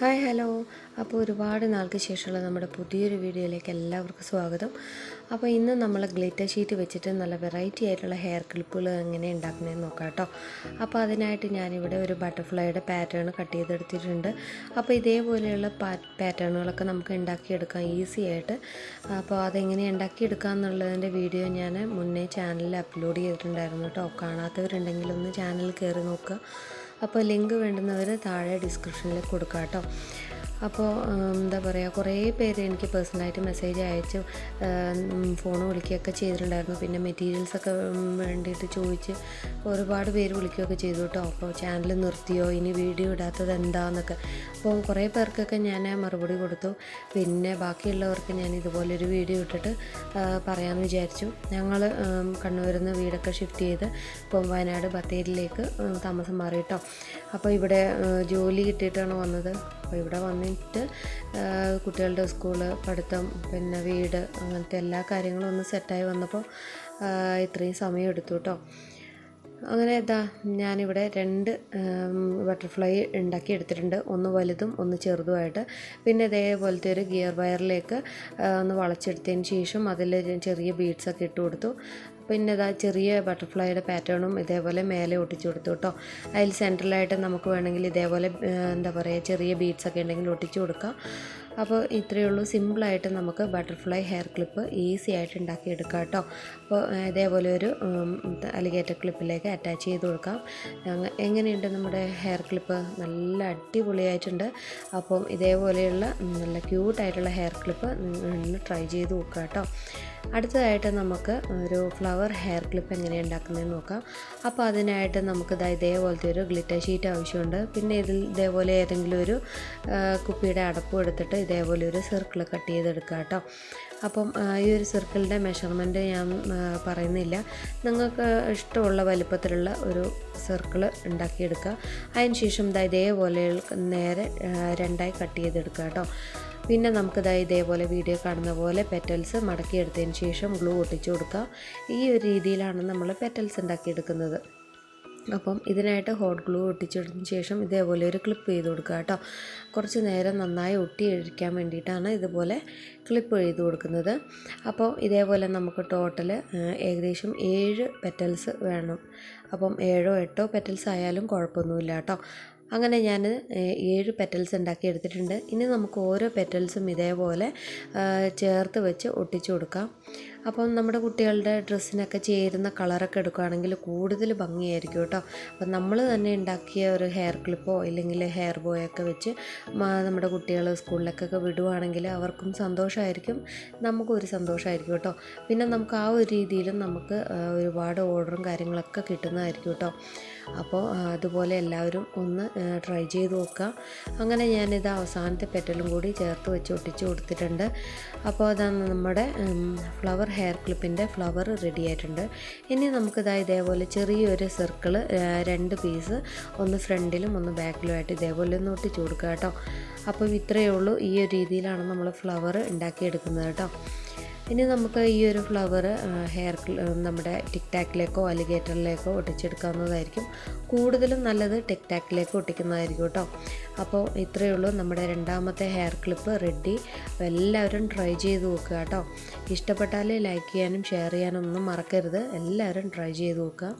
Hi hello. അപ്പോൾ ഒരുപാട് നാൾക്ക് ശേഷമുള്ള നമ്മുടെ പുതിയൊരു വീഡിയോയിലേക്ക് എല്ലാവർക്കും സ്വാഗതം. അപ്പോൾ ഇന്ന് നമ്മൾ ഗ്ലിറ്റർ ഷീറ്റ് വെച്ചിട്ട് നല്ല വെറൈറ്റി ആയിട്ടുള്ള ഹെയർ ക്ലിപ്പുകൾ എങ്ങനെ ഉണ്ടാക്കുന്നതെന്ന് നോക്കാം കേട്ടോ. അപ്പോൾ അതിനായിട്ട് ഞാനിവിടെ ഒരു ബട്ടർഫ്ലൈയുടെ പാറ്റേൺ കട്ട് ചെയ്തെടുത്തിട്ടുണ്ട്. അപ്പോൾ ഇതേപോലെയുള്ള പാറ്റേണുകളൊക്കെ നമുക്ക് ഉണ്ടാക്കിയെടുക്കാം ഈസി ആയിട്ട്. അപ്പോൾ അതെങ്ങനെ ഉണ്ടാക്കിയെടുക്കാം എന്നുള്ളതിന്റെ വീഡിയോ ഞാൻ മുന്നേ ചാനലിൽ അപ്ലോഡ് ചെയ്തിട്ടുണ്ടായിരുന്നു കേട്ടോ. കാണാത്തവരുണ്ടെങ്കിൽ ഒന്ന് ചാനൽ കയറി നോക്കുക. അപ്പോൾ ലിങ്ക് വേണ്ടുന്നവർ താഴെ ഡിസ്ക്രിപ്ഷനിൽ കൊടുക്കാം കേട്ടോ. അപ്പോൾ എന്താ പറയുക കുറേ പേര് എനിക്ക് പേഴ്സണലായിട്ട് മെസ്സേജ് അയച്ചു. ഫോൺ വിളിക്കുകയൊക്കെ ചെയ്തിട്ടുണ്ടായിരുന്നു. പിന്നെ മെറ്റീരിയൽസ് ഒക്കെ വേണ്ടിയിട്ട് ചോദിച്ച് ഒരുപാട് പേര് വിളിക്കുകയൊക്കെ ചെയ്തു കേട്ടോ. അപ്പോൾ ചാനൽ നിർത്തിയോ? ഇനി വീഡിയോ ഇടാത്തത് എന്താണെന്നൊക്കെ അപ്പോൾ കുറേ പേർക്കൊക്കെ ഞാൻ മറുപടി കൊടുത്തു. പിന്നെ ബാക്കിയുള്ളവർക്ക് ഞാൻ ഇതുപോലൊരു വീഡിയോ ഇട്ടിട്ട് പറയാമെന്ന് വിചാരിച്ചു. ഞങ്ങൾ കണ്ണൂരിൽ നിന്ന് വീടൊക്കെ ഷിഫ്റ്റ് ചെയ്ത് ഇപ്പം വയനാട് ബത്തേരിയിലേക്ക് താമസം മാറി കേട്ടോ. അപ്പോൾ ഇവിടെ ജോലി കിട്ടിയിട്ടാണ് വന്നത്. അപ്പോൾ ഇവിടെ വന്നിട്ട് കുട്ടികളുടെ സ്കൂൾ പഠിത്തം പിന്നെ വീട് അങ്ങനത്തെ എല്ലാ കാര്യങ്ങളും ഒന്ന് സെറ്റായി വന്നപ്പോൾ ഇത്രയും സമയം എടുത്തു കേട്ടോ. അങ്ങനെ ഇതാ ഞാനിവിടെ രണ്ട് ബട്ടർഫ്ലൈ ഉണ്ടാക്കി എടുത്തിട്ടുണ്ട്. ഒന്ന് വലുതും ഒന്ന് ചെറുതുമായിട്ട്. പിന്നെ ഇതേപോലത്തെ ഒരു ഗിയർ വയറിലേക്ക് ഒന്ന് വളച്ചെടുത്തതിന് ശേഷം അതിൽ ചെറിയ ബീഡ്സൊക്കെ ഇട്ട് കൊടുത്തു. പിന്നെ ഇതാ ചെറിയ ബട്ടർഫ്ലൈയുടെ പാറ്റേണും ഇതേപോലെ മേലെ ഒട്ടിച്ചു കൊടുത്തു കേട്ടോ. അതിൽ സെൻട്രലായിട്ട് നമുക്ക് വേണമെങ്കിൽ ഇതേപോലെ എന്താ പറയുക ചെറിയ ബീഡ്സ് ഒക്കെ ഉണ്ടെങ്കിൽ ഒട്ടിച്ചു കൊടുക്കാം. അപ്പോൾ ഇത്രയേ ഉള്ളൂ. സിമ്പിളായിട്ട് നമുക്ക് ബട്ടർഫ്ലൈ ഹെയർ ക്ലിപ്പ് ഈസി ആയിട്ട് ഉണ്ടാക്കിയെടുക്കാം കേട്ടോ. അപ്പോൾ ഇതേപോലെ ഒരു അലിഗേറ്റർ ക്ലിപ്പിലേക്ക് അറ്റാച്ച് ചെയ്ത് കൊടുക്കാം. എങ്ങനെയുണ്ട് നമ്മുടെ ഹെയർ ക്ലിപ്പ്? നല്ല അടിപൊളിയായിട്ടുണ്ട്. അപ്പം ഇതേപോലെയുള്ള നല്ല ക്യൂട്ടായിട്ടുള്ള ഹെയർ ക്ലിപ്പ് നിങ്ങൾ ട്രൈ ചെയ്ത് നോക്കുക കേട്ടോ. അടുത്തതായിട്ട് നമുക്ക് ഒരു ഫ്ലവർ ഹെയർ ക്ലിപ്പ് എങ്ങനെ ഉണ്ടാക്കുന്നതെന്ന് നോക്കാം. അപ്പോൾ അതിനായിട്ട് നമുക്ക് ഇതായി ഇതേപോലത്തെ ഒരു ഗ്ലിറ്റർ ഷീറ്റ് ആവശ്യമുണ്ട്. പിന്നെ ഇതിൽ ഇതേപോലെ ഏതെങ്കിലും ഒരു കുപ്പിയുടെ അടപ്പ് എടുത്തിട്ട് ഇതേപോലെ ഒരു സർക്കിൾ കട്ട് ചെയ്തെടുക്കുക കേട്ടോ. അപ്പം ഈ ഒരു സർക്കിളിന്റെ മെഷർമെന്റ് ഞാൻ പറയുന്നില്ല. നിങ്ങൾക്ക് ഇഷ്ടമുള്ള വലിപ്പത്തിലുള്ള ഒരു സർക്കിൾ ഉണ്ടാക്കിയെടുക്കുക. അതിന് ശേഷം ഇതാ ഇതേപോലെ നേരെ രണ്ടായി കട്ട് ചെയ്തെടുക്കുക കേട്ടോ. പിന്നെ നമുക്കിതാ ഇതേപോലെ വീഡിയോ കാണുന്ന പോലെ പെറ്റൽസ് മടക്കിയെടുത്തതിന് ശേഷം ഗ്ലൂ ഒട്ടിച്ചു കൊടുക്കുക ഈ ഒരു രീതിയിലാണ് നമ്മൾ പെറ്റൽസ് ഉണ്ടാക്കിയെടുക്കുന്നത്. അപ്പം ഇതിനായിട്ട് ഹോട്ട് ഗ്ലൂ ഒട്ടിച്ചതിന് ശേഷം ഇതേപോലെ ഒരു ക്ലിപ്പ് ചെയ്ത് കൊടുക്കുക കേട്ടോ. കുറച്ച് നേരം നന്നായി ഒട്ടി ഇരിക്കാൻ വേണ്ടിയിട്ടാണ് ഇതുപോലെ ക്ലിപ്പ് ചെയ്ത് കൊടുക്കുന്നത്. അപ്പോൾ ഇതേപോലെ നമുക്ക് ടോട്ടൽ ഏകദേശം ഏഴ് പെറ്റൽസ് വേണം. അപ്പം ഏഴോ എട്ടോ പെറ്റൽസ് ആയാലും കുഴപ്പമൊന്നുമില്ല കേട്ടോ. അങ്ങനെ ഞാൻ ഏഴ് പെറ്റൽസ് ഉണ്ടാക്കി എടുത്തിട്ടുണ്ട്. ഇനി നമുക്ക് ഓരോ പെറ്റൽസും ഇതേപോലെ ചേർത്ത് വെച്ച് ഒട്ടിച്ചു കൊടുക്കാം. അപ്പം നമ്മുടെ കുട്ടികളുടെ ഡ്രസ്സിനൊക്കെ ചേരുന്ന കളറൊക്കെ എടുക്കുകയാണെങ്കിൽ കൂടുതൽ ഭംഗിയായിരിക്കും കേട്ടോ. അപ്പം നമ്മൾ തന്നെ ഉണ്ടാക്കിയ ഒരു ഹെയർ ക്ലിപ്പോ ഇല്ലെങ്കിൽ ഹെയർ ബോയൊക്കെ വെച്ച് നമ്മുടെ കുട്ടികൾ സ്കൂളിലേക്കൊക്കെ വിടുവാണെങ്കിൽ അവർക്കും സന്തോഷമായിരിക്കും. നമുക്കും ഒരു സന്തോഷമായിരിക്കും കേട്ടോ. പിന്നെ നമുക്ക് ആ ഒരു രീതിയിലും നമുക്ക് ഒരുപാട് ഓർഡറും കാര്യങ്ങളൊക്കെ കിട്ടുന്നതായിരിക്കും കേട്ടോ. അപ്പോൾ അതുപോലെ എല്ലാവരും ഒന്ന് ട്രൈ ചെയ്ത് നോക്കുക അങ്ങനെ ഞാനിത് അവസാനത്തെ പെറ്റലും കൂടി ചേർത്ത് വെച്ച് ഒട്ടിച്ച് കൊടുത്തിട്ടുണ്ട്. അപ്പോൾ അതാണ് നമ്മുടെ ഫ്ലവർ ഹെയർ ക്ലിപ്പിന്റെ ഫ്ലവർ റെഡി ആയിട്ടുണ്ട്. ഇനി നമുക്കിതാ ഇതേപോലെ ചെറിയൊരു സർക്കിൾ രണ്ട് പീസ് ഒന്ന് ഫ്രണ്ടിലും ഒന്ന് ബാക്കിലുമായിട്ട് ഇതേപോലെ ഒന്ന് ഒട്ടിച്ച് കൊടുക്കുക കേട്ടോ. അപ്പോൾ ഇത്രയേ ഉള്ളൂ ഈ ഒരു രീതിയിലാണ് നമ്മൾ ഫ്ലവർ ഉണ്ടാക്കിയെടുക്കുന്നത് കേട്ടോ. ഇനി നമുക്ക് ഈ ഒരു ഫ്ലവർ ഹെയർ നമ്മുടെ ടിക് ടാക്കിലേക്കോ അലിഗേറ്ററിലേക്കോ ഒട്ടിച്ചെടുക്കാവുന്നതായിരിക്കും. കൂടുതലും നല്ലത് ടിക് ടാക്കിലേക്ക് ഒട്ടിക്കുന്നതായിരിക്കും കേട്ടോ. അപ്പോൾ ഇത്രയേ ഉള്ളൂ. നമ്മുടെ രണ്ടാമത്തെ ഹെയർ ക്ലിപ്പ് റെഡി എല്ലാവരും ട്രൈ ചെയ്ത് നോക്കുക കേട്ടോ. ഇഷ്ടപ്പെട്ടാൽ ലൈക്ക് ചെയ്യാനും ഷെയർ ചെയ്യാനും ഒന്നും മറക്കരുത്. എല്ലാവരും ട്രൈ ചെയ്ത് നോക്കുക.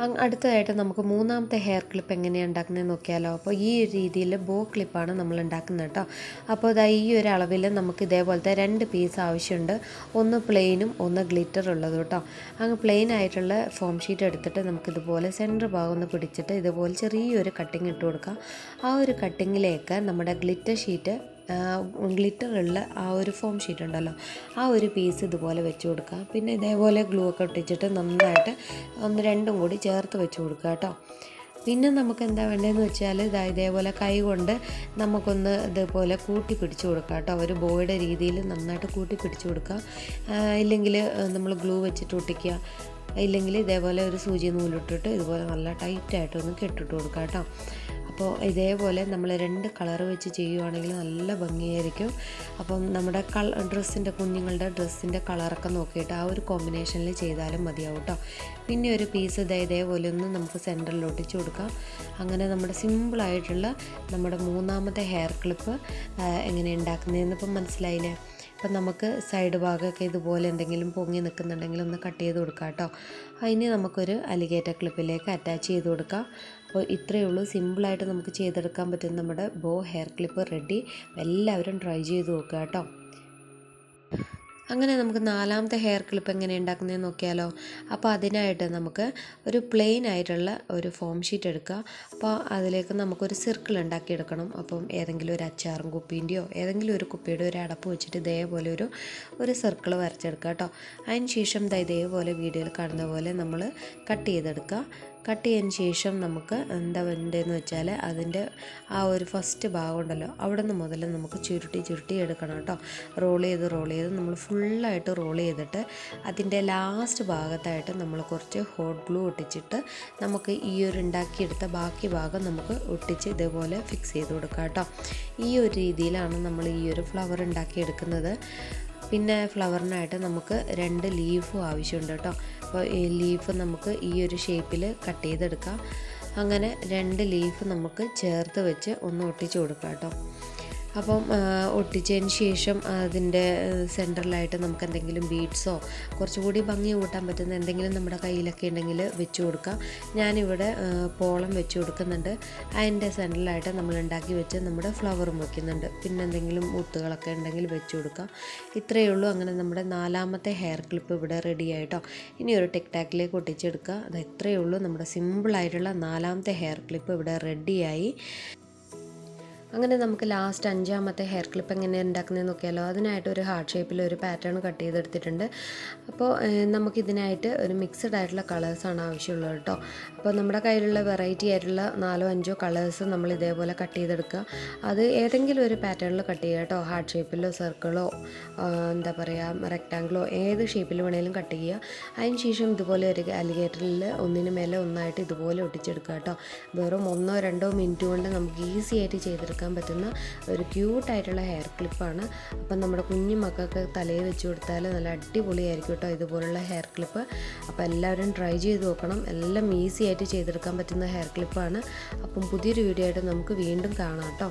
അടുത്തതായിട്ട് നമുക്ക് മൂന്നാമത്തെ ഹെയർ ക്ലിപ്പ് എങ്ങനെയാണ് ഉണ്ടാക്കുന്നത് നോക്കിയാലോ. അപ്പോൾ ഈ ഒരു രീതിയിൽ ബോ ക്ലിപ്പാണ് നമ്മൾ ഉണ്ടാക്കുന്നത് കേട്ടോ. അപ്പോൾ ഇതാ ഈ ഒരു അളവിൽ നമുക്ക് ഇതേപോലത്തെ രണ്ട് പീസ് ആവശ്യമുണ്ട്. ഒന്ന് പ്ലെയിനും ഒന്ന് ഗ്ലിറ്റർ ഉള്ളത് കേട്ടോ. അങ്ങ് പ്ലെയിൻ ആയിട്ടുള്ള ഫോം ഷീറ്റ് എടുത്തിട്ട് നമുക്കിതുപോലെ സെന്റർ ഭാഗം ഒന്ന് പിടിച്ചിട്ട് ഇതുപോലെ ചെറിയൊരു കട്ടിങ് ഇട്ട് കൊടുക്കാം. ആ ഒരു കട്ടിങ്ങിലേക്ക് നമ്മുടെ ഗ്ലിറ്റർ ഷീറ്റ് ഗ്ലിറ്ററുള്ള ആ ഒരു ഫോം ഷീറ്റ് ഉണ്ടല്ലോ ആ ഒരു പീസ് ഇതുപോലെ വെച്ച് കൊടുക്കുക. പിന്നെ ഇതേപോലെ ഗ്ലൂ ഒക്കെ ഒട്ടിച്ചിട്ട് നന്നായിട്ട് ഒന്ന് രണ്ടും കൂടി ചേർത്ത് വെച്ച് കൊടുക്കുക കേട്ടോ. പിന്നെ നമുക്ക് എന്താ വേണ്ടതെന്ന് വെച്ചാൽ ഇതാ ഇതേപോലെ കൈ കൊണ്ട് നമുക്കൊന്ന് ഇതേപോലെ കൂട്ടി പിടിച്ചു കൊടുക്കാം കേട്ടോ. ഒരു ബോയുടെ രീതിയിൽ നന്നായിട്ട് കൂട്ടി പിടിച്ചു കൊടുക്കുക. ഇല്ലെങ്കിൽ നമ്മൾ ഗ്ലൂ വെച്ചിട്ട് ഒട്ടിക്കുക. ഇല്ലെങ്കിൽ ഇതേപോലെ ഒരു സൂചി നൂലിട്ടിട്ട് ഇതുപോലെ നല്ല ടൈറ്റായിട്ടൊന്ന് കെട്ടിട്ട് കൊടുക്കുക കേട്ടോ. അപ്പോൾ ഇതേപോലെ നമ്മൾ രണ്ട് കളർ വെച്ച് ചെയ്യുവാണെങ്കിൽ നല്ല ഭംഗിയായിരിക്കും. അപ്പം നമ്മുടെ കൾ ഡ്രസ്സിന്റെ കുഞ്ഞുങ്ങളുടെ ഡ്രസ്സിന്റെ കളറൊക്കെ നോക്കിയിട്ട് ആ ഒരു കോമ്പിനേഷനിൽ ചെയ്താലും മതിയാവും കേട്ടോ. പിന്നെ ഒരു പീസ് ഇതേ ഇതേപോലെ ഒന്ന് നമുക്ക് സെന്ററിൽ ഒട്ടിച്ച് കൊടുക്കാം. അങ്ങനെ നമ്മുടെ സിമ്പിളായിട്ടുള്ള നമ്മുടെ മൂന്നാമത്തെ ഹെയർ ക്ലിപ്പ് എങ്ങനെ ഉണ്ടാക്കുന്നതെന്ന് ഇപ്പം മനസ്സിലായില്ലേ? അപ്പം നമുക്ക് സൈഡ് ഭാഗമൊക്കെ ഇതുപോലെ എന്തെങ്കിലും പൊങ്ങി നിൽക്കുന്നുണ്ടെങ്കിൽ ഒന്ന് കട്ട് ചെയ്ത് കൊടുക്കാം കേട്ടോ. അതിന് നമുക്കൊരു അലിഗേറ്റർ ക്ലിപ്പിലേക്ക് അറ്റാച്ച് ചെയ്ത് കൊടുക്കാം. അപ്പോൾ ഇത്രയേ ഉള്ളൂ. സിമ്പിളായിട്ട് നമുക്ക് ചെയ്തെടുക്കാൻ പറ്റുന്ന നമ്മുടെ ബോ ഹെയർ ക്ലിപ്പ് റെഡി. എല്ലാവരും ട്രൈ ചെയ്ത് നോക്കുക കേട്ടോ. അങ്ങനെ നമുക്ക് നാലാമത്തെ ഹെയർ ക്ലിപ്പ് എങ്ങനെ ഉണ്ടാക്കുന്നതെന്ന് നോക്കിയാലോ. അപ്പോൾ അതിനായിട്ട് നമുക്ക് ഒരു പ്ലെയിൻ ആയിട്ടുള്ള ഒരു ഫോം ഷീറ്റ് എടുക്കുക. അപ്പോൾ അതിലേക്ക് നമുക്കൊരു സർക്കിൾ ഉണ്ടാക്കിയെടുക്കണം. അപ്പം ഏതെങ്കിലും ഒരു അച്ചാറും കുപ്പീന്റെയോ ഏതെങ്കിലും ഒരു കുപ്പിയുടെ ഒരു അടപ്പ് വെച്ചിട്ട് ഇതേപോലെ ഒരു ഒരു സർക്കിൾ വരച്ചെടുക്കുക കേട്ടോ. അതിന് ശേഷം ഇതേപോലെ വീഡിയോയിൽ കാണുന്ന പോലെ നമ്മൾ കട്ട് ചെയ്തെടുക്കുക. കട്ട് ചെയ്തതിന് ശേഷം നമുക്ക് എന്താ വേണ്ടതെന്ന് വെച്ചാൽ അതിന്റെ ആ ഒരു ഫസ്റ്റ് ഭാഗം ഉണ്ടല്ലോ അവിടെ നിന്ന് മുതൽ നമുക്ക് ചുരുട്ടി ചുരുട്ടി എടുക്കണം കേട്ടോ. റോൾ ചെയ്ത് റോൾ ചെയ്ത് നമ്മൾ ഫുള്ളായിട്ട് റോൾ ചെയ്തിട്ട് അതിന്റെ ലാസ്റ്റ് ഭാഗത്തായിട്ട് നമ്മൾ കുറച്ച് ഹോട്ട് ഗ്ലൂ ഒട്ടിച്ചിട്ട് നമുക്ക് ഈ ഒരു ഉണ്ടാക്കിയെടുത്ത ബാക്കി ഭാഗം നമുക്ക് ഒട്ടിച്ച് ഇതേപോലെ ഫിക്സ് ചെയ്ത് കൊടുക്കാം കേട്ടോ. ഈ ഒരു രീതിയിലാണ് നമ്മൾ ഈ ഒരു ഫ്ലവർ ഉണ്ടാക്കിയെടുക്കുന്നത്. പിന്നെ ഫ്ലവറിനായിട്ട് നമുക്ക് രണ്ട് ലീഫും ആവശ്യമുണ്ട് കേട്ടോ. അപ്പോൾ ഈ ലീഫ് നമുക്ക് ഈ ഒരു ഷേപ്പിൽ കട്ട് ചെയ്തെടുക്കാം. അങ്ങനെ രണ്ട് ലീഫ് നമുക്ക് ചേർത്ത് വെച്ച് ഒന്ന് ഒട്ടിച്ചു കൊടുക്കാം കേട്ടോ. അപ്പം ഒട്ടിച്ചതിന് ശേഷം അതിന്റെ സെന്ററിലായിട്ട് നമുക്ക് എന്തെങ്കിലും ബീഡ്സോ കുറച്ചുകൂടി ഭംഗി കൂട്ടാൻ പറ്റുന്ന എന്തെങ്കിലും നമ്മുടെ കയ്യിലൊക്കെ ഉണ്ടെങ്കിൽ വെച്ച് കൊടുക്കാം. ഞാനിവിടെ പോളം വെച്ച് കൊടുക്കുന്നുണ്ട്. അതിന്റെ സെന്ററിലായിട്ട് നമ്മൾ ഉണ്ടാക്കി വെച്ച് നമ്മുടെ ഫ്ലവറും വയ്ക്കുന്നുണ്ട് പിന്നെ എന്തെങ്കിലും മുത്തുകളൊക്കെ ഉണ്ടെങ്കിൽ വെച്ച് കൊടുക്കാം. ഇത്രയേ ഉള്ളൂ. അങ്ങനെ നമ്മുടെ നാലാമത്തെ ഹെയർ ക്ലിപ്പ് ഇവിടെ റെഡി ആയിട്ടോ. ഇനി ഒരു ടിക് ടാക്കിലേക്ക് ഒട്ടിച്ചെടുക്കുക. അത് ഇത്രയേ ഉള്ളൂ. നമ്മുടെ സിമ്പിളായിട്ടുള്ള നാലാമത്തെ ഹെയർ ക്ലിപ്പ് ഇവിടെ റെഡിയായി അങ്ങനെ നമുക്ക് ലാസ്റ്റ് അഞ്ചാമത്തെ ഹെയർ ക്ലിപ്പ് എങ്ങനെ ഉണ്ടാക്കുന്നത് നോക്കിയാലോ? അതിനായിട്ട് ഒരു ഹാർട്ട് ഷേപ്പിൽ ഒരു പാറ്റേൺ കട്ട് ചെയ്തെടുത്തിട്ടുണ്ട്. അപ്പോൾ നമുക്കിതിനായിട്ട് ഒരു മിക്സഡ് ആയിട്ടുള്ള കളേഴ്സാണ് ആവശ്യമുള്ളത് കേട്ടോ അപ്പോൾ നമ്മുടെ കയ്യിലുള്ള വെറൈറ്റി ആയിട്ടുള്ള നാലോ അഞ്ചോ കളേഴ്സ് നമ്മൾ ഇതേപോലെ കട്ട് ചെയ്തെടുക്കുക. അത് ഏതെങ്കിലും ഒരു പാറ്റേണിൽ കട്ട് ചെയ്യുക കേട്ടോ ഹാർട്ട് ഷേപ്പിലോ സർക്കിളോ എന്താ പറയുക റെക്റ്റാങ്കിളോ ഏത് ഷേപ്പിൽ വേണേലും കട്ട് ചെയ്യുക. അതിന് ശേഷം ഇതുപോലെ ഒരു അലിഗേറ്ററിൽ ഒന്നിന് മേലെ ഒന്നായിട്ട് ഇതുപോലെ ഒട്ടിച്ചെടുക്കുക കേട്ടോ വെറും ഒന്നോ രണ്ടോ മിനിറ്റ് കൊണ്ട് നമുക്ക് ഈസി ആയിട്ട് ചെയ്തെടുക്കാം. എടുക്കാൻ പറ്റുന്ന ഒരു ക്യൂട്ടായിട്ടുള്ള ഹെയർ ക്ലിപ്പാണ്. അപ്പം നമ്മുടെ കുഞ്ഞു മക്കൾക്ക് തലയിൽ വെച്ച് കൊടുത്താൽ നല്ല അടിപൊളിയായിരിക്കും കേട്ടോ ഇതുപോലുള്ള ഹെയർ ക്ലിപ്പ്. അപ്പോൾ എല്ലാവരും ട്രൈ ചെയ്ത് നോക്കണം. എല്ലാം ഈസി ആയിട്ട് ചെയ്തെടുക്കാൻ പറ്റുന്ന ഹെയർ ക്ലിപ്പാണ്. അപ്പം പുതിയൊരു വീഡിയോ ആയിട്ട് നമുക്ക് വീണ്ടും കാണാം കേട്ടോ.